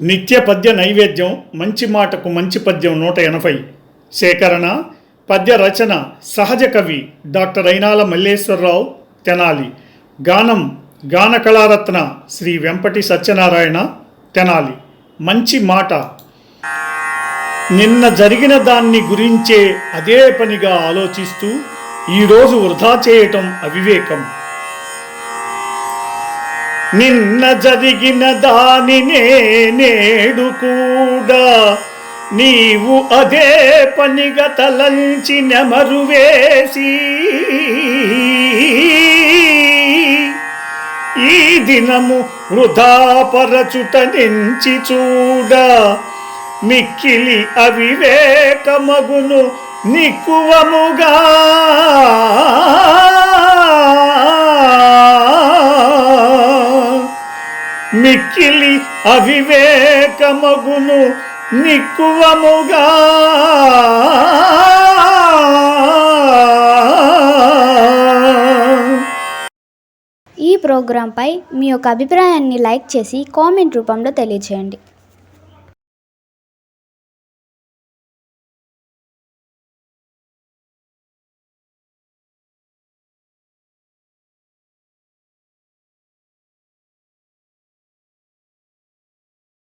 నిత్య పద్య నైవేద్యం మంచి మాటకు మంచి పద్యం నూట ఎనభై. సేకరణ పద్య రచన సహజ కవి డాక్టర్ అయినాల మల్లేశ్వరరావు తెనాలి. గానం గాన కళారత్న శ్రీ వెంపటి సత్యనారాయణ తెనాలి. మంచి మాట. నిన్న జరిగిన దాన్ని గురించే అదే పనిగా ఆలోచిస్తూ ఈరోజు వృధా చేయటం అవివేకం. నిన్న జరిగిన దానినే నేడు కూడా నీవు అదే పనిగా తలంచి నెమరు వేసి ఈ దినము వృధాపరచుట నెంచి చూడ మిక్కిలి అవివేకమగును నిక్కువముగా. మిక్కిలి అవివేకమగును నిక్కువముగా. ఈ ప్రోగ్రాంపై మీ యొక్క అభిప్రాయాన్ని లైక్ చేసి కామెంట్ రూపంలో తెలియచేయండి.